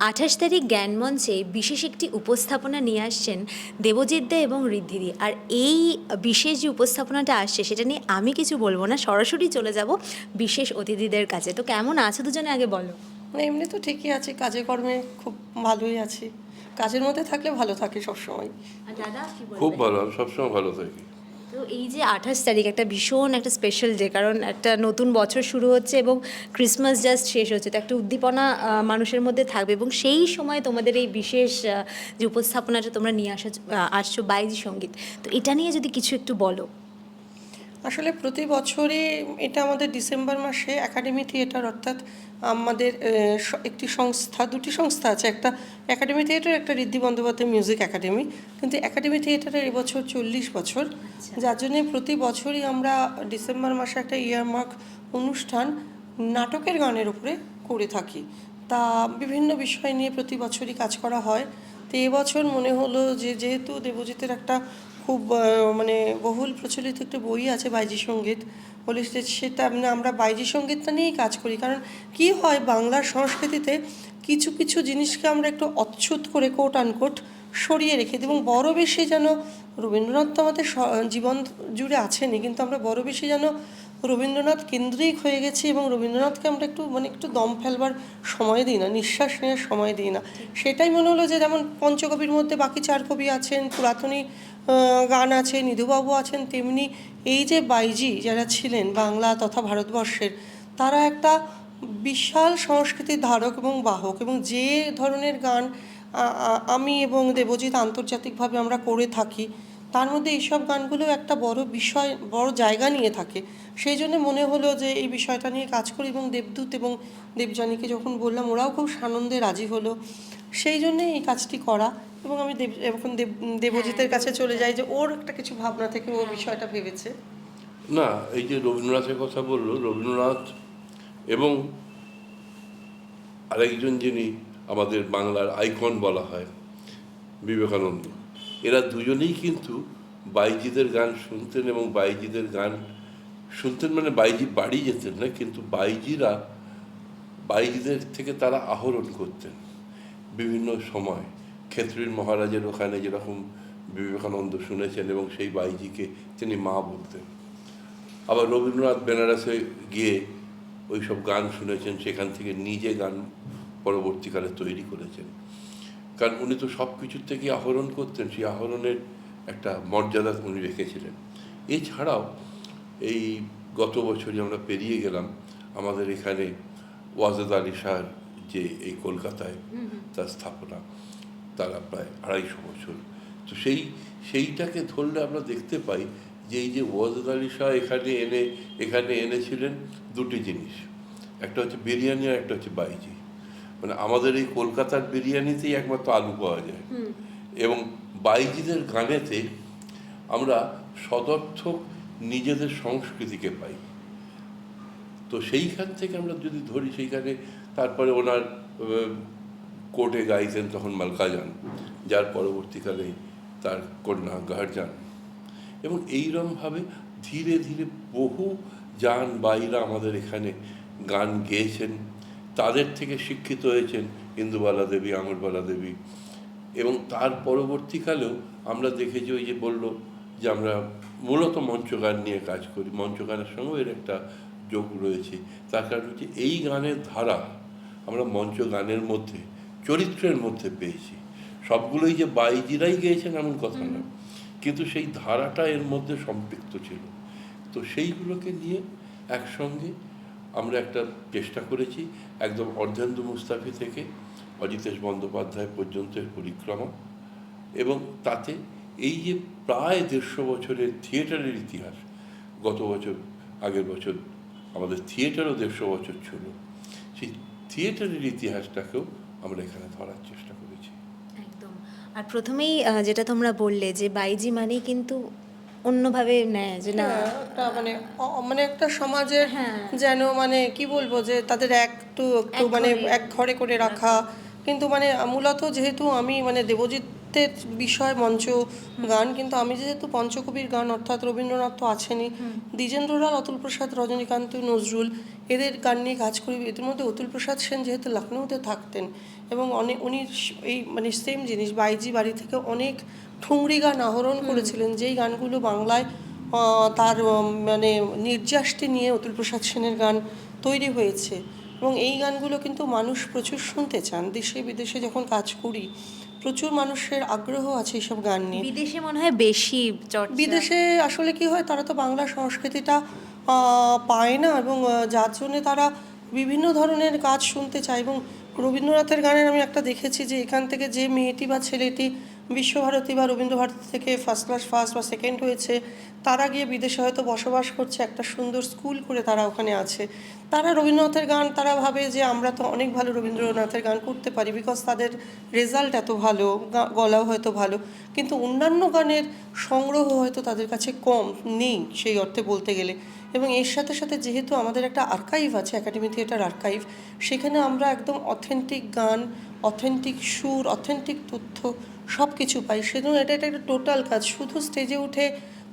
আঠাশ তারিখ জ্ঞানমঞ্চে বিশেষ একটি উপস্থাপনা নিয়ে আসছেন দেবজিৎ দা এবং ঋদ্ধিদি আর এই বিশেষ যে উপস্থাপনাটা আসছে সেটা নিয়ে আমি কিছু বলব না সরাসরি চলে যাব বিশেষ অতিথিদের কাছে। তো কেমন আছো দুজনে আগে বলো? এমনি তো ঠিকই আছে কাজে কর্মে খুব ভালোই আছি। কাজের মধ্যে থাকলে ভালো থাকি সবসময়। দাদা খুব ভালো আমি সবসময় ভালো থাকি। তো এই যে আঠাশ তারিখ একটা ভীষণ একটা স্পেশাল ডে কারণ একটা নতুন বছর শুরু হচ্ছে এবং ক্রিসমাস জাস্ট শেষ হচ্ছে, তো একটা উদ্দীপনা মানুষের মধ্যে থাকবে এবং সেই সময় তোমাদের এই বিশেষ যে উপস্থাপনাটা তোমরা নিয়ে আসা আসছো বাইজি সংগীত, তো এটা নিয়ে যদি কিছু একটু বলো। আসলে প্রতি বছরই এটা আমাদের ডিসেম্বর মাসে একাডেমি থিয়েটার অর্থাৎ আমাদের একটি সংস্থা দুটি সংস্থা আছে। একটা একাডেমি থিয়েটার একটা ঋদ্ধি বন্দ্যোপাধ্যায় মিউজিক একাডেমি। কিন্তু একাডেমি থিয়েটারের এবছর চল্লিশ বছর। যার জন্যে প্রতি বছরই আমরা ডিসেম্বর মাসে একটা ইয়ারমার্ক অনুষ্ঠান নাটকের গানের উপরে করে থাকি। তা বিভিন্ন বিষয় নিয়ে প্রতি বছরই কাজ করা হয়। তো এবছর মনে হলো যে যেহেতু দেবজিতের একটা খুব মানে বহুল প্রচলিত একটা বই আছে বাইজি সংগীত। বলেছে সেটা মানে আমরা বাইজি সঙ্গীতটা নিয়েই কাজ করি। কারণ কি হয়, বাংলার সংস্কৃতিতে কিছু কিছু জিনিসকে আমরা একটু অচ্ছুত করে কোট আনকোট সরিয়ে রেখে দিই। এবং বড় বেশি যেন রবীন্দ্রনাথ তো আমাদের জীবন জুড়ে আছেনই, কিন্তু আমরা বড় বেশি যেন রবীন্দ্রনাথ কেন্দ্রিক হয়ে গেছি এবং রবীন্দ্রনাথকে আমরা একটু মানে একটু দম ফেলবার সময় দিই না, নিঃশ্বাস নেওয়ার সময় দিই না। সেটাই মনে হলো যে যেমন পঞ্চকবির মধ্যে বাকি চার কবি আছেন, পুরাতনী গান আছে নিধুবাবু আছেন, তেমনি এই যে বাইজি যারা ছিলেন বাংলা তথা ভারতবর্ষের, তারা একটা বিশাল সংস্কৃতির ধারক এবং বাহক এবং যে ধরনের গান আমি এবং দেবজিৎ আন্তর্জাতিকভাবে আমরা করে থাকি তার মধ্যে এইসব গানগুলো একটা বড় বিষয় বড় জায়গা নিয়ে থাকে। সেই জন্য মনে হলো যে এই বিষয়টা নিয়ে কাজ করি এবং দেবদূত এবং দেবযানীকে যখন বললাম ওরাও খুব সানন্দে রাজি হলো। সেই জন্যে এই কাজটি করা এবং আমি দেব এখন দেব দেবজিতের কাছে চলে যাই যে ওর একটা কিছু ভাবনা থেকে ও বিষয়টা ভেবেছে। না এই যে রবীন্দ্রনাথের কথা বলল রবীন্দ্রনাথ এবং আরেকজন যিনি আমাদের বাংলার আইকন বলা হয় বিবেকানন্দ। এরা দুজনেই কিন্তু বাইজিদের গান শুনতেন এবং বাইজিদের গান শুনতেন মানে বাইজি বাড়ি যেতেন না, কিন্তু বাইজিরা বাইজিদের থেকে তারা আহরণ করতেন বিভিন্ন সময়। ক্ষেত্রীর মহারাজের ওখানে যেরকম বিবেকানন্দ শুনেছেন এবং সেই বাইজিকে তিনি মা বলতেন। আবার রবীন্দ্রনাথ বেনারসে গিয়ে ওই সব গান শুনেছেন, সেখান থেকে নিজে গান পরবর্তীকালে তৈরি করেছেন। কারণ উনি তো সব কিছুর থেকে আহরণ করতেন সেই আহরণের একটা মর্যাদা উনি রেখেছিলেন। এছাড়াও এই গত বছরই আমরা পেরিয়ে গেলাম আমাদের এখানে ওয়াজেদ আলী শাহর যে এই কলকাতায় তার স্থাপনা তারা প্রায় আড়াইশো বছর। তো সেই সেইটাকে ধরলে আমরা দেখতে পাই যে এই যে ওয়াজেদ আলী শাহ এখানে এনে এখানে এনেছিলেন দুটি জিনিস একটা হচ্ছে বিরিয়ানি আর একটা হচ্ছে বাইজি। মানে আমাদের এই কলকাতার বিরিয়ানিতেই একমাত্র আলু পাওয়া যায়। এবং বাইজিদের গানেতে আমরা সদর্থক নিজেদের সংস্কৃতিকে পাই। তো সেইখান থেকে আমরা যদি ধরি সেইখানে তারপরে ওনার কোর্টে গাইতেন তখন মালকাজান যার পরবর্তীকালে তার কন্যা গার্জান এবং এইরমভাবে ধীরে ধীরে বহু যান বাইরা আমাদের এখানে গান গেয়েছেন। তাদের থেকে শিক্ষিত হয়েছেন ইন্দুবালা দেবী আমরবালা দেবী। এবং তার পরবর্তীকালেও আমরা দেখেছি ওই যে বলল যে আমরা মূলত মঞ্চ গান নিয়ে কাজ করি। মঞ্চ গানের সঙ্গেও এর একটা যোগ রয়েছে। তার কারণ হচ্ছে এই গানের ধারা আমরা মঞ্চ গানের মধ্যে চরিত্রের মধ্যে পেয়েছি। সবগুলোই যে বাইজিরাই গেয়েছেন এমন কথা না। কিন্তু সেই ধারাটা এর মধ্যে সম্পৃক্ত ছিল। তো সেইগুলোকে নিয়ে একসঙ্গে আমরা একটা চেষ্টা করেছি। একদম অর্ধেন্দু মুস্তাফি থেকে অজিতেশ বন্দ্যোপাধ্যায় পর্যন্ত এর পরিক্রমা। এবং তাতে এই যে প্রায় দেড়শো বছরের থিয়েটারের ইতিহাস গত বছর আগের বছর আমাদের থিয়েটারও দেড়শো বছর ছিল সেই থিয়েটারের ইতিহাসটাকেও আমরা এখানে ধরার চেষ্টা করেছি। একদম। আর প্রথমেই যেটা তোমরা বললে যে বাইজি মানেই কিন্তু অন্যভাবে নেয় যে না হ্যাঁ, মানে মানে একটা সমাজের হ্যাঁ। যেন মানে কি বলব যে তাদের একটু একটু মানে। এক ঘরে করে রাখা। কিন্তু মানে মূলত যেহেতু আমি মানে দেবজিৎ বিষয় মঞ্চ গান কিন্তু আমি যেহেতু পঞ্চকবির গান অর্থাৎ রবীন্দ্রনাথ তো আছেনই। দ্বিজেন্দ্রলাল অতুল প্রসাদ রজনীকান্ত নজরুল এদের গান নিয়ে কাজ করি। এদের মধ্যে অতুল প্রসাদ সেন যেহেতু লখনৌতে থাকতেন এবং অনেক উনি এই মানে সেম জিনিস বাইজি বাড়ি থেকে অনেক ঠুংরি গান আহরণ করেছিলেন। যেই গানগুলো বাংলায় তার মানে নির্যাসটি নিয়ে অতুল প্রসাদ সেনের গান তৈরি হয়েছে। এবং এই গানগুলো কিন্তু মানুষ প্রচুর শুনতে চান। দেশে বিদেশে যখন কাজ করি প্রচুর মানুষের আগ্রহ আছে এইসব গান নিয়ে। বিদেশে মনে হয় বেশি বিদেশে আসলে কি হয় তারা তো বাংলা সংস্কৃতিটা পায় না এবং যার জন্যে তারা বিভিন্ন ধরনের কাজ শুনতে চায়। এবং রবীন্দ্রনাথের গানের আমি একটা দেখেছি যে এখান থেকে যে মেয়েটি বা ছেলেটি বিশ্বভারতী বা রবীন্দ্রভারতী থেকে ফার্স্ট ক্লাস ফার্স্ট বা সেকেন্ড হয়েছে। তারা গিয়ে বিদেশে হয়তো বসবাস করছে, একটা সুন্দর স্কুল করে তারা ওখানে আছে। তারা রবীন্দ্রনাথের গান, তারা ভাবে যে আমরা তো অনেক ভালো রবীন্দ্রনাথের গান করতে পারি বিকজ তাদের রেজাল্ট এত ভালো গলাও হয়তো ভালো। কিন্তু অন্যান্য গানের সংগ্রহ হয়তো তাদের কাছে কম, নেই সেই অর্থে বলতে গেলে। এবং এর সাথে সাথে যেহেতু আমাদের একটা আর্কাইভ আছে একাডেমি থিয়েটার আর্কাইভ সেখানে আমরা একদম অথেন্টিক গান অথেন্টিক সুর অথেন্টিক তথ্য সব কিছু পাই। সেজন্য এটা এটা একটা টোটাল কাজ। শুধু স্টেজে উঠে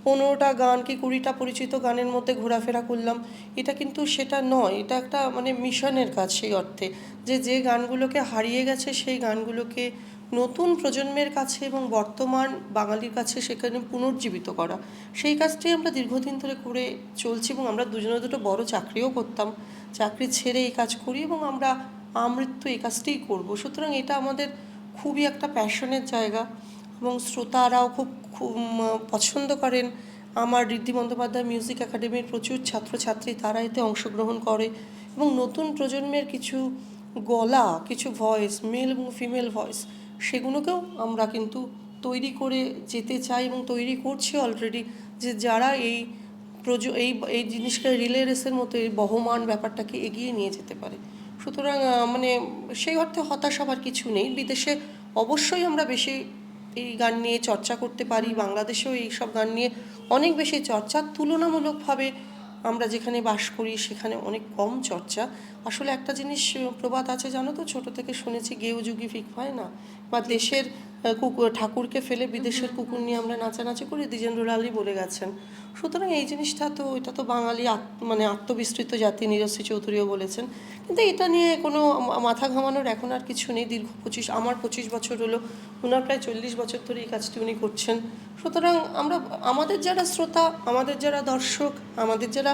পনেরোটা গান কি কুড়িটা পরিচিত গানের মধ্যে ঘোরাফেরা করলাম, এটা কিন্তু সেটা নয়। এটা একটা মানে মিশনের কাজ সেই অর্থে। যে যে গানগুলোকে হারিয়ে গেছে, সেই গানগুলোকে নতুন প্রজন্মের কাছে এবং বর্তমান বাঙালির কাছে সেখানে পুনর্জীবিত করা। সেই কাজটি আমরা দীর্ঘদিন ধরে করে চলছি এবং আমরা দুজনে দুটো বড় চাকরিও করতাম। চাকরি ছেড়ে এই কাজ করি এবং আমরা আমৃত্যু এই কাজটিই করব। সুতরাং এটা আমাদের খুবই একটা প্যাশনের জায়গা এবং শ্রোতারাও খুব খুব পছন্দ করেন। আমার ঋদ্ধি বন্দ্যোপাধ্যায় মিউজিক একাডেমির প্রচুর ছাত্রছাত্রী, তারা এতে অংশগ্রহণ করে এবং নতুন প্রজন্মের কিছু গলা, কিছু ভয়েস মেল এবং ফিমেল ভয়েস সেগুলোকেও আমরা কিন্তু তৈরি করে যেতে চাই এবং তৈরি করছি অলরেডি যে যারা এই প্রজ, এই এই জিনিসটা রিলে রেসের মতো এই বহমান ব্যাপারটাকে এগিয়ে নিয়ে যেতে পারে। সুতরাং মানে সেই অর্থে হতাশ হবার কিছু নেই। বিদেশে অবশ্যই আমরা বেশি এই গান নিয়ে চর্চা করতে পারি। বাংলাদেশেও এই সব গান নিয়ে অনেক বেশি চর্চা। তুলনামূলকভাবে আমরা যেখানে বাস করি, সেখানে অনেক কম চর্চা। আসলে একটা জিনিস প্রবাদ আছে জানো তো? ছোট থেকে শুনেছি গেউ যুগি ফিক হয় না? বা দেশের কুকুর ঠাকুরকে ফেলে বিদেশের কুকুর নিয়ে আমরা নাচানাচি করি দ্বিজেন্দ্রলালই বলে গেছেন। সুতরাং এই জিনিসটা তো এটা তো বাঙালি মানে আত্মবিস্তৃত জাতি নীরশ্রী চৌধুরীও বলেছেন। কিন্তু এটা নিয়ে কোনো মাথা ঘামানোর এখন আর কিছু নেই। দীর্ঘ পঁচিশ আমার পঁচিশ বছর হলো ওনার প্রায় চল্লিশ বছর ধরে এই কাজটি উনি করছেন। সুতরাং আমরা আমাদের যারা শ্রোতা আমাদের যারা দর্শক আমাদের যারা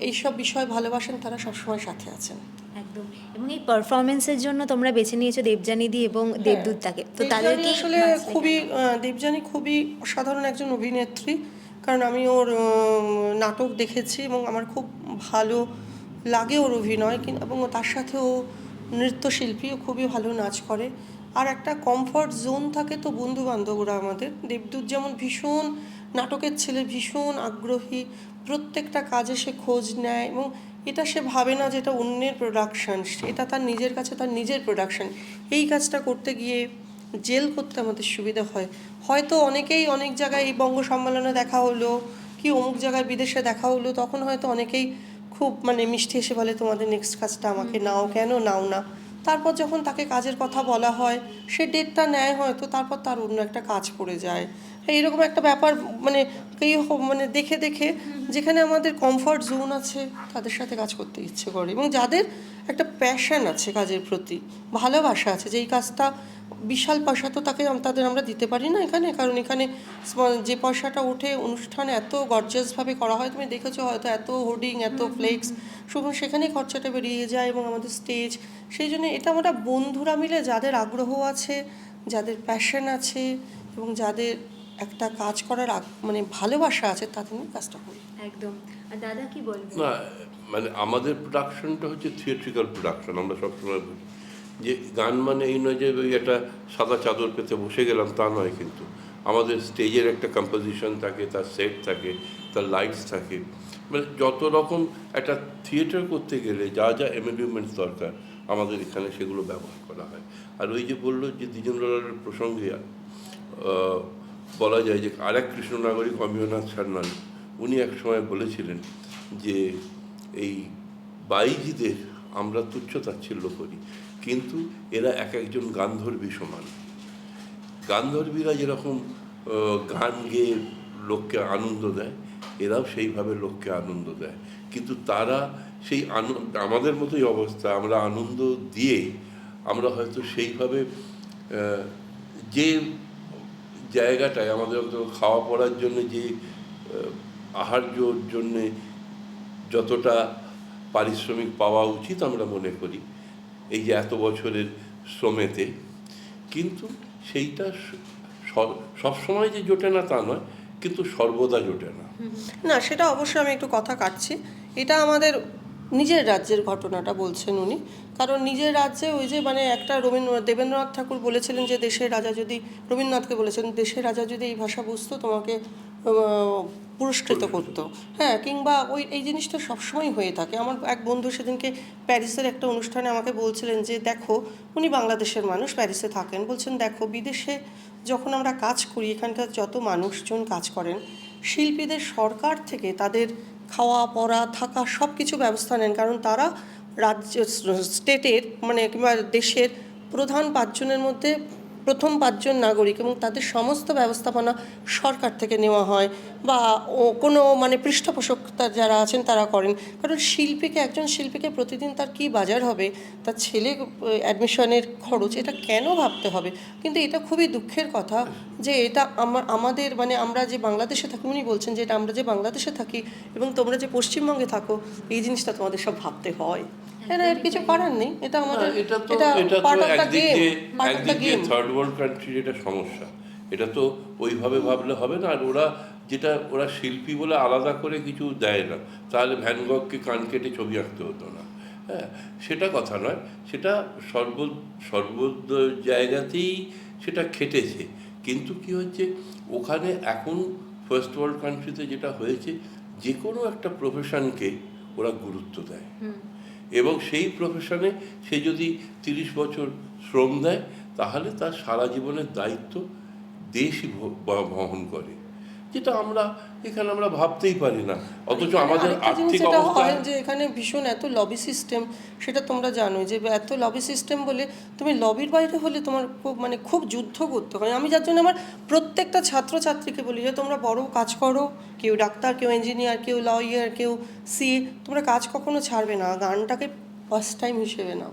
এইসব বিষয় ভালোবাসেন তারা সবসময় সাথে আছেন। একদম। এবং এই পারফরমেন্সের জন্য তোমরা বেছে নিয়েছো দেবজানিদি এবং দেবদূতটাকে। তো তাদেরকে আসলে খুবই আহ, দেবযানী খুবই অসাধারণ একজন অভিনেত্রী। কারণ আমি ওর নাটক দেখেছি এবং আমার খুব ভালো লাগে ওর অভিনয় এবং তার সাথে ও নৃত্যশিল্পীও খুবই ভালো নাচ করে। আর একটা কমফর্ট জোন থাকে তো বন্ধু বান্ধবরা আমাদের। দেবদূত যেমন ভীষণ নাটকের ছেলে ভীষণ আগ্রহী প্রত্যেকটা কাজে সে খোঁজ নেয় এবং এটা সে ভাবে না যে এটা অন্যের প্রোডাকশন এটা তার নিজের কাছে তার নিজের প্রোডাকশান এই কাজটা করতে গিয়ে জেল করতে আমাদের সুবিধা হয়। হয়তো অনেকেই অনেক জায়গায় এই বঙ্গ সম্মেলনে দেখা হলো কি অমুক জায়গায় বিদেশে দেখা হলো তখন হয়তো অনেকেই খুব মানে মিষ্টি এসে বলে তোমাদের নেক্সট কাজটা আমাকে নাও কেন নাও না? তারপর যখন তাকে কাজের কথা বলা হয় সে ডেটটা নেয় হয়তো তারপর তার অন্য একটা কাজ পড়ে যায়। এইরকম একটা ব্যাপার মানে এই মানে দেখে দেখে যেখানে আমাদের কমফর্ট জোন আছে তাদের সাথে কাজ করতে ইচ্ছে করে। এবং যাদের একটা প্যাশন আছে কাজের প্রতি ভালোবাসা আছে যে এই কাজটা বিশাল পয়সা তো তাকে তাদের আমরা দিতে পারি না এখানে। কারণ এখানে যে পয়সাটা ওঠে অনুষ্ঠানে এত গর্জাসভাবে করা হয় তুমি দেখেছ হয়তো এত হোর্ডিং এত ফ্লেক্স শুধু সেখানেই খরচাটা বেরিয়ে যায় এবং আমাদের স্টেজ সেই জন্য এটা আমরা বন্ধুরা মিলে যাদের আগ্রহ আছে যাদের প্যাশন আছে এবং যাদের একটা কাজ করার মানে ভালোবাসা আছে তাদের নিয়ে কাজটা করি। একদম। আর দাদা কি বলব? না মানে আমাদের প্রোডাকশনটা হচ্ছে থিয়েট্রিক্যাল প্রোডাকশন আমরা সবসময় বলি। যে গান মানে এই নয় যে ওই একটা সাদা চাদর পেতে বসে গেলাম তা নয় কিন্তু। আমাদের স্টেজের একটা কম্পোজিশন থাকে তার সেট থাকে তার লাইটস থাকে। মানে যত রকম একটা থিয়েটার করতে গেলে যা যা এমিউমেন্টস দরকার আমাদের এখানে সেগুলো ব্যবহার করা হয়। আর ওই যে বলল যে দ্বিজেন্দ্রলালের প্রসঙ্গে বলা যায় যে আরেক কৃষ্ণ নাগরিক অমিয়নাথ সান্যাল, উনি এক সময় বলেছিলেন যে এই বাইজিদের আমরা তুচ্ছ তাচ্ছিল্য করি, কিন্তু এরা এক একজন গান্ধর্বী সমান। গান্ধর্বীরা যেরকম গান গেয়ে লোককে আনন্দ দেয়, এরাও সেইভাবে লোককে আনন্দ দেয়। কিন্তু তারা সেই আনন্দ, আমাদের মতোই অবস্থা, আমরা আনন্দ দিয়ে আমরা হয়তো সেইভাবে যে জায়গাটায় আমাদের খাওয়া পড়ার জন্য যে আহ, আহার্যর জন্যে যতটা পারিশ্রমিক পাওয়া উচিত আমরা মনে করি এই যে এত বছরের শ্রমেতে। কিন্তু সেইটা সবসময় যে জোটে না তা নয় কিন্তু সর্বদা জোটে না। না সেটা অবশ্যই আমি একটু কথা কাটছি। এটা আমাদের নিজের রাজ্যের ঘটনাটা বলছেন উনি। কারণ নিজের রাজ্যে ওই যে মানে একটা রবীন্দ্রনাথ দেবেন্দ্রনাথ ঠাকুর বলেছিলেন যে দেশের রাজা যদি রবীন্দ্রনাথকে বলেছেন দেশের রাজা যদি এই ভাষা বুঝতো তোমাকে পুরস্কৃত করতো। হ্যাঁ কিংবা ওই এই জিনিসটা সবসময় হয়ে থাকে। আমার এক বন্ধু সেদিনকে প্যারিসের একটা অনুষ্ঠানে আমাকে বলছিলেন যে দেখো উনি বাংলাদেশের মানুষ প্যারিসে থাকেন। বলছেন দেখো বিদেশে যখন আমরা কাজ করি এখানকার যত মানুষজন কাজ করেন শিল্পীদের সরকার থেকে তাদের খাওয়া পড়া থাকা সব কিছু ব্যবস্থা নেন। কারণ তারা রাজ্য স্টেটের মানে কিংবা দেশের প্রধান পাঁচজনের মধ্যে প্রথম পাঁচজন নাগরিক এবং তাদের সমস্ত ব্যবস্থাপনা সরকার থেকে নেওয়া হয় বা কোনো মানে পৃষ্ঠপোষকতা যারা আছেন তারা করেন। কারণ শিল্পীকে, একজন শিল্পীকে প্রতিদিন তার কি বাজার হবে, তার ছেলে অ্যাডমিশনের খরচ, এটা কেন ভাবতে হবে? কিন্তু এটা খুবই দুঃখের কথা যে এটা আমার আমাদের মানে আমরা যে বাংলাদেশে থাকি, উনি বলছেন যে এটা আমরা যে বাংলাদেশে থাকি এবং তোমরা যে পশ্চিমবঙ্গে থাকো, এই জিনিসটা তোমাদের সব ভাবতে হ্যাঁ। না এর কিছু করার নেই। এটা আমাদের এটা তো এটা তো একদিক দিয়ে একদিক থার্ড ওয়ার্ল্ড কান্ট্রির এটা সমস্যা। এটা তো ওইভাবে ভাবলে হবে না আর ওরা যেটা ওরা শিল্পী বলে আলাদা করে কিছু দেয় না। তাহলে ভ্যান গগকে কান কেটে ছবি আঁকতে হতো না। হ্যাঁ সেটা কথা নয়। সেটা সর্ব সর্ব জায়গাতেই সেটা খেটেছে। কিন্তু কি হচ্ছে ওখানে এখন ফার্স্ট ওয়ার্ল্ড কান্ট্রিতে যেটা হয়েছে যে কোনো একটা প্রফেশনকে ওরা গুরুত্ব দেয়। এবং সেই প্রফেশনে সে যদি তিরিশ বছর শ্রম দেয়, তাহলে তার সারা জীবনের দায়িত্ব দেশই বহন করে। যেটা আমরা এখানে আমরা ভাবতেই পারি না। অথচ আমাদের আর্থিক অবস্থা হয় যে এখানে ভীষণ এত লবি সিস্টেম সেটা তোমরা জানো যে এত লবি সিস্টেম বলে তুমি লবির বাইরে হলে তোমার খুব মানে খুব যুদ্ধ করতে হয়। আমি যার জন্য আমার প্রত্যেকটা ছাত্রছাত্রীকে বলি যে তোমরা বড় কাজ করো কেউ ডাক্তার কেউ ইঞ্জিনিয়ার কেউ লয়ার কেউ সি তোমরা কাজ কখনো ছাড়বে না গানটাকে ফার্স্ট টাইম হিসেবে নাও।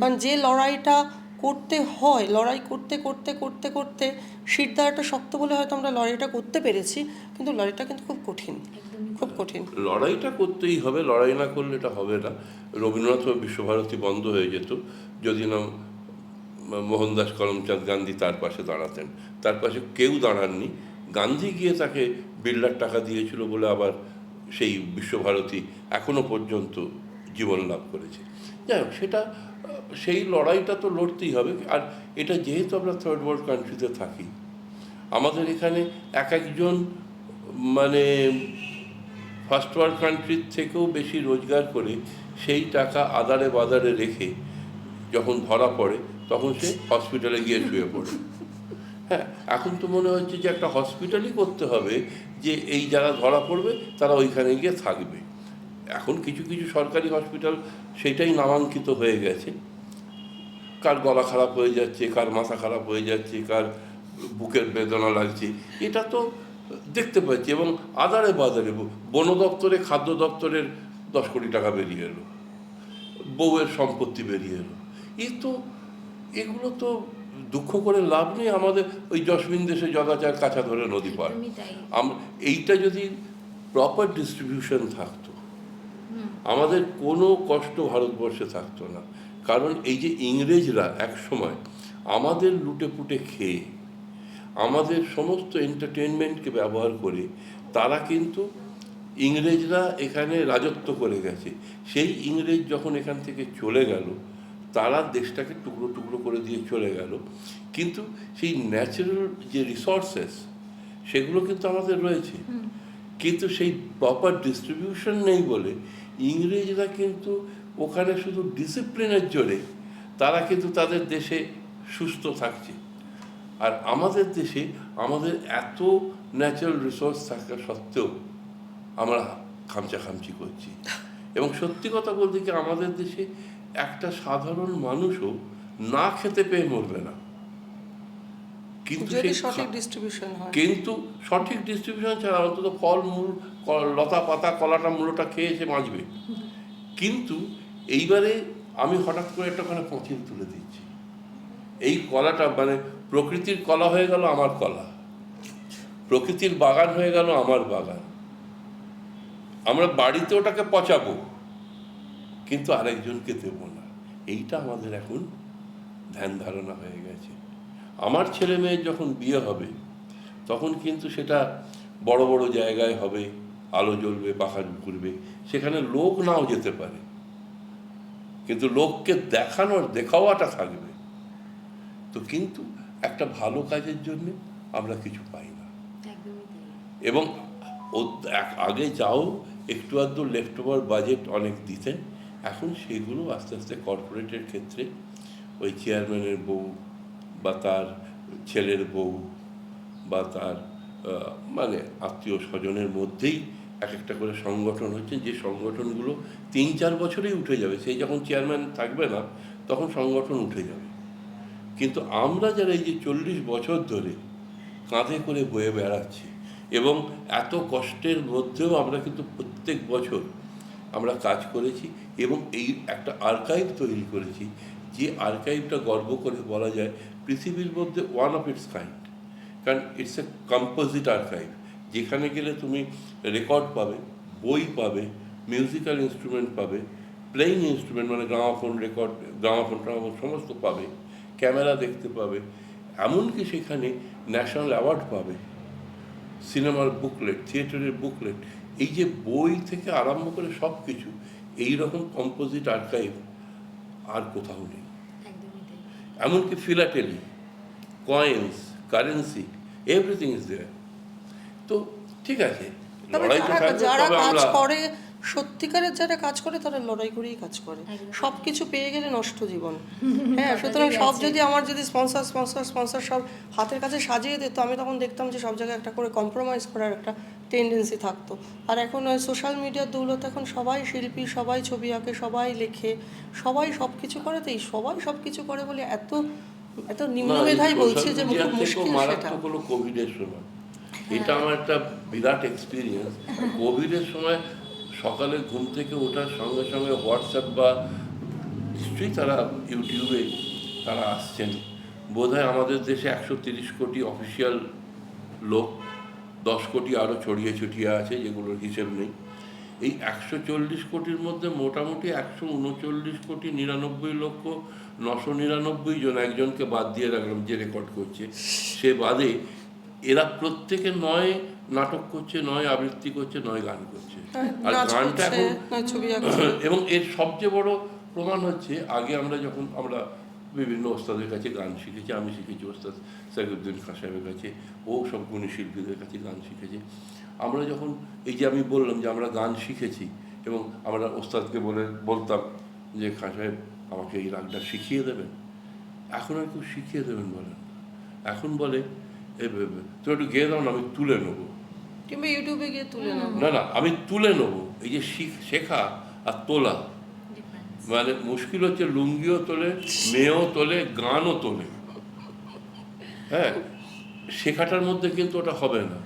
কারণ যে লড়াইটা করতে হয় লড়াই করতে করতে করতে করতে শিরদাঁড়াটা শক্ত বলে হয়তো আমরা লড়াইটা করতে পেরেছি কিন্তু লড়াইটা কিন্তু খুব কঠিন খুব কঠিন। লড়াইটা করতেই হবে লড়াই না করলে এটা হবে না। রবীন্দ্রনাথ ও বিশ্বভারতী বন্ধ হয়ে যেত যদি না মোহনদাস করমচাঁদ গান্ধী তার পাশে দাঁড়াতেন। তার পাশে কেউ দাঁড়াননি। গান্ধী গিয়ে তাকে বিল্ডার টাকা দিয়েছিল বলে আবার সেই বিশ্বভারতী এখনও পর্যন্ত জীবন লাভ করেছে। যাই হোক সেটা সেই লড়াইটা তো লড়তেই হবে। আর এটা যেহেতু আমরা থার্ড ওয়ার্ল্ড কান্ট্রিতে থাকি, আমাদের এখানে এক একজন মানে ফার্স্ট ওয়ার্ল্ড কান্ট্রির থেকেও বেশি রোজগার করে সেই টাকা আদারে বাদারে রেখে যখন ধরা পড়ে, তখন সে হসপিটালে গিয়ে শুয়ে পড়ে। হ্যাঁ এখন তো মনে হচ্ছে যে একটা হসপিটালই করতে হবে যে এই যারা ধরা পড়বে, তারা ওইখানে গিয়ে থাকবে। এখন কিছু কিছু সরকারি হসপিটাল সেটাই নামাঙ্কিত হয়ে গেছে। কার গলা খারাপ হয়ে যাচ্ছে কার মাথা খারাপ হয়ে যাচ্ছে কার বুকের বেদনা লাগছে এটা তো দেখতে পাচ্ছি এবং আদারে বাজারে বন দপ্তরে খাদ্য দপ্তরের দশ কোটি টাকা বেরিয়ে এলো বউয়ের সম্পত্তি বেরিয়ে এলো। এই তো এগুলো তো দুঃখ করে লাভ নেই আমাদের ওই জসমিন দেশে জগাচার কাছা ধরে নদী পার এইটা যদি প্রপার ডিস্ট্রিবিউশন থাকতো আমাদের কোনো কষ্ট ভারতবর্ষে থাকতো না। কারণ এই যে ইংরেজরা এক সময় আমাদের লুটে পুটে খেয়ে আমাদের সমস্ত এন্টারটেনমেন্টকে ব্যবহার করে তারা কিন্তু ইংরেজরা এখানে রাজত্ব করে গেছে। সেই ইংরেজ যখন এখান থেকে চলে গেল তারা দেশটাকে টুকরো টুকরো করে দিয়ে চলে গেল। কিন্তু সেই ন্যাচারাল যে রিসোর্সেস সেগুলো কিন্তু আমাদের রয়েছে। কিন্তু সেই প্রপার ডিস্ট্রিবিউশন নেই বলে ইংরেজরা কিন্তু ওখানে শুধু ডিসিপ্লিনের জোরে তারা কিন্তু তাদের দেশে সুস্থ থাকছে। আর আমাদের দেশে আমাদের এত ন্যাচারাল রিসোর্স থাকা সত্ত্বেও আমরা খামচা খামচি করছি। এবং সত্যি কথা বলতে কি আমাদের দেশে একটা সাধারণ মানুষও না খেতে পেয়ে মরবে না। কিন্তু সঠিক ডিস্ট্রিবিউশন হয়। কিন্তু সঠিক ডিস্ট্রিবিউশন ছাড়া অন্তত ফল মূল লতা পাতা কলাটা মূলটা খেয়ে এসে বাঁচবে। কিন্তু এইবারে আমি হঠাৎ করে একটা ওখানে পঁচিল তুলে দিচ্ছি এই কলাটা মানে প্রকৃতির কলা হয়ে গেল আমার কলা। প্রকৃতির বাগান হয়ে গেল আমার বাগান। আমরা বাড়িতে ওটাকে পচাবো, কিন্তু আরেকজনকে দেব না। এইটা আমাদের এখন ধ্যান ধারণা হয়ে গেছে। আমার ছেলে মেয়ের যখন বিয়ে হবে, তখন কিন্তু সেটা বড় বড় জায়গায় হবে, আলো জ্বলবে, পাখা ঘুরবে, সেখানে লোক নাও যেতে পারে। কিন্তু লোককে দেখানোর দেখাওয়াটা থাকবে। তো কিন্তু একটা ভালো কাজের জন্য আমরা কিছু পাই না। এবং আগে যাও একটু আধটু লেফট ওভার বাজেট অনেক দিতেন এখন সেগুলো আস্তে আস্তে কর্পোরেটের ক্ষেত্রে ওই চেয়ারম্যানের বউ বা তার ছেলের বউ বা তার মানে আত্মীয় স্বজনের মধ্যেই এক একটা করে সংগঠন হচ্ছে, যে সংগঠনগুলো তিন চার বছরেই উঠে যাবে, সেই যখন চেয়ারম্যান থাকবে না, তখন সংগঠন উঠে যাবে। কিন্তু আমরা যারা এই যে চল্লিশ বছর ধরে কাঁধে করে বয়ে বেড়াচ্ছি এবং এত কষ্টের মধ্যেও আমরা কিন্তু প্রত্যেক বছর আমরা কাজ করেছি এবং এই একটা আর্কাইভ তৈরি করেছি, যে আর্কাইভটা গর্ব করে বলা যায় পৃথিবীর মধ্যে ওয়ান অফ ইটস কাইন্ড কারণ ইটস এ কম্পোজিট আর্কাইভ যেখানে গেলে তুমি রেকর্ড পাবে বই পাবে মিউজিক্যাল ইনস্ট্রুমেন্ট পাবে প্লেইং ইনস্ট্রুমেন্ট মানে গ্রামাফোন রেকর্ড গ্রামাফোন ট্রামাফোন সমস্ত পাবে ক্যামেরা দেখতে পাবে এমনকি সেখানে ন্যাশনাল অ্যাওয়ার্ড পাবে সিনেমার বুকলেট থিয়েটারের বুকলেট এই যে বই থেকে আরম্ভ করে সব কিছু এইরকম কম্পোজিট আর্কাইভ আর কোথাও নেই। এমনকি philately coins currency everything is there. তো ঠিক আছে লড়াই তো যারা- কাজ করে সত্যিকারের যারা কাজ করে তারা লড়াই করেই কাজ করে। সব কিছু পেয়ে গেলে নষ্ট জীবন। হ্যাঁ সুতরাং সব যদি আমার যদি স্পন্সর স্পন্সর স্পন্সর সব হাতের কাছে সাজিয়ে দিত আমি তখন দেখতাম যে সব জায়গায় একটা করে কম্প্রোমাইজ করার একটা টেন্ডেন্সি থাকতো। আর এখন ওই সোশ্যাল মিডিয়ার দৌলত এখন সবাই শিল্পী সবাই ছবি আঁকে সবাই লেখে সবাই সব কিছু করে তো এই সবাই সব কিছু করে বলে এত এত নিম্ন না, মেধাই বলছে যে মুশকিল সেটা। কোভিডের সময়। এটা আমার একটা বিরাট এক্সপিরিয়েন্স কোভিডের সময় সকালে ঘুম থেকে ওঠার সঙ্গে সঙ্গে হোয়াটসঅ্যাপ বা নিশ্চয়ই তারা ইউটিউবে তারা আসছেন। বোধহয় আমাদের দেশে একশো তিরিশ কোটি অফিসিয়াল লোক, দশ কোটি আরও ছড়িয়ে ছড়িয়ে আছে, যেগুলোর হিসেব নেই। এই একশো চল্লিশ কোটির মধ্যে মোটামুটি একশো উনচল্লিশ কোটি নিরানব্বই লক্ষ নশো নিরানব্বই জন একজনকে বাদ দিয়ে রাখলাম যে রেকর্ড করছে। সে বাদে এরা প্রত্যেকে নয় নাটক করছে নয় আবৃত্তি করছে নয় গান করছে। আর গানটা এখন এবং এর সবচেয়ে বড় প্রমাণ হচ্ছে আগে আমরা যখন আমরা বিভিন্ন ওস্তাদের কাছে গান শিখেছি আমি শিখেছি ওস্তাদ সাইফুদ্দিন খান সাহেবের কাছে ও সব গুণী শিল্পীদের কাছে গান শিখেছি। আমরা যখন এই যে আমি বললাম যে আমরা গান শিখেছি এবং আমরা ওস্তাদকে বলে বলতাম যে খান সাহেব আমাকে এই রাগটা শিখিয়ে দেবেন। এখন আর কেউ শিখিয়ে দেবেন বলেন এখন বলে "এ বে- বে, তুমি একটু গেয়ে দাও না আমি তুলে নেব। কিংবা ইউটিউবে গিয়ে তুলে নাও না না আমি তুলে নেব। এই যে শিখ- শেখা আর তোলা। মানে মুশকিল হচ্ছে লুঙ্গিও তোলে মেয়েও তোলে গানও তোলে। হ্যাঁ শেখাটার মধ্যে কিন্তু ওটা হবে না।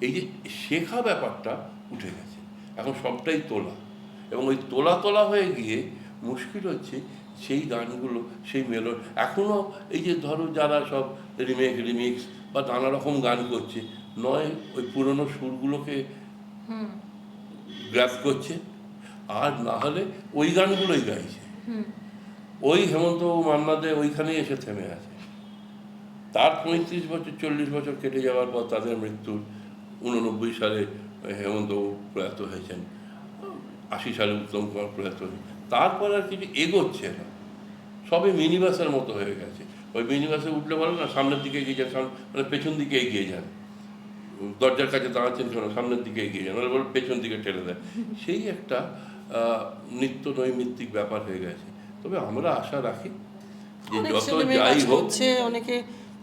এই যে শেখা ব্যাপারটা উঠে গেছে। এখন সবটাই তোলা। এবং ওই তোলা তোলা হয়ে গিয়ে মুশকিল হচ্ছে সেই গানগুলো সেই মেলো এখনও এই যে ধরো যারা সব রিমেক রিমিক্স বা নানা রকম গান করছে। নয় ওই পুরনো সুরগুলোকে গ্র্যাপ করছে আর না হলে ওই গানগুলোই গাইছে। ওই হেমন্ত মান্না দে ওইখানেই এসে থেমে আছে। তার পঁয়ত্রিশ বছর চল্লিশ বছর কেটে যাওয়ার পর তাদের মৃত্যুর উননব্বই সালে হেমন্ত প্রয়াত হয়েছেন। আশি সালে উত্তম কুমার প্রয়াত হয়েছেন। তারপর আর কিছু এগোচ্ছে না। সবে মিনি বাসের মতো হয়ে গেছে। ওই মিনি বাসে উঠলে বলে না সামনের দিকে এগিয়ে যান মানে পেছন দিকে এগিয়ে যান। দরজার কাছে দাঁড়াচ্ছেন কেন? সামনের দিকে এগিয়ে যান বলে পেছন দিকে ঠেলে দেয় সেই একটা আহ, নিত্য নৈমিত্তিক ব্যাপার হয়ে গেছে। তবে আমরা আশা রাখি যে যত যাই হোক অনেকে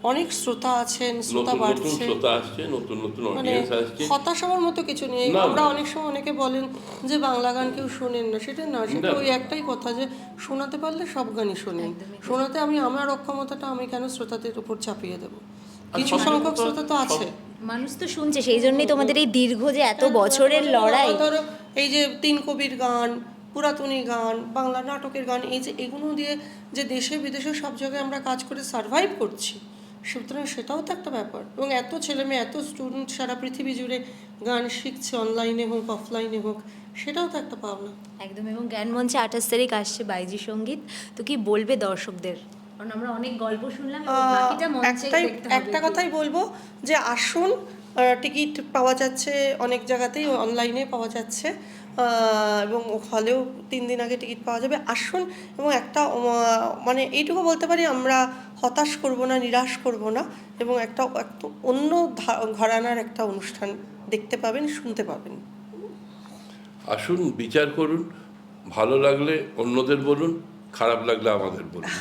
অনেক শ্রোতা আছেন শ্রোতা নতুন নতুন বাড়ছে। শ্রোতা আসছে নতুন নতুন মানে অডিয়েন্স আসছে। হতাশ হওয়ার মতো কিছু নেই। আমরা অনেক সময় অনেকে বলেন যে বাংলা গান কেউ শোনেন না সেটা না। সেটা ওই একটাই কথা যে শোনাতে পারলে সব গানই শোনেন। শোনাতে আমি আমার অক্ষমতাটা আমি কেন শ্রোতাদের উপর চাপিয়ে দেব? কিছু সংখ্যক শ্রোতা তো আছে। মানুষ তো শুনছে সেই জন্যই তোমাদের এই দীর্ঘ যে এত বছরের লড়াই। ধরো এই যে তিন কবির গান পুরাতনী গান বাংলা নাটকের গান এই যে এগুলো দিয়ে যে দেশে বিদেশে সব জায়গায় আমরা কাজ করে সার্ভাইভ করছি সুতরাং সেটাও তো একটা ব্যাপার। এবং এত ছেলে মেয়ে এত স্টুডেন্ট সারা পৃথিবী জুড়ে গান শিখছে অনলাইনে হোক অফলাইনে হোক সেটাও তো একটা পাওনা। একদম এবং জ্ঞান মঞ্চে আঠাশ তারিখ আসছে বাইজি সংগীত। তো কি বলবে দর্শকদের? কারণ আমরা অনেক গল্প শুনলাম একটাই একটা। কথাই বলব যে আসুন টিকিট পাওয়া যাচ্ছে অনেক জায়গাতেই অনলাইনে পাওয়া যাচ্ছে। এবং হলেও তিন দিন আগে টিকিট পাওয়া যাবে। আসুন এবং একটা মানে এইটুকু বলতে পারি, আমরা হতাশ করব না, নিরাশ করব না এবং একটা অন্য ঘরানার একটা অনুষ্ঠান দেখতে পাবেন, শুনতে পাবেন। আসুন, বিচার করুন, ভালো লাগলে অন্যদের বলুন, খারাপ লাগলে আমাদের বলুন।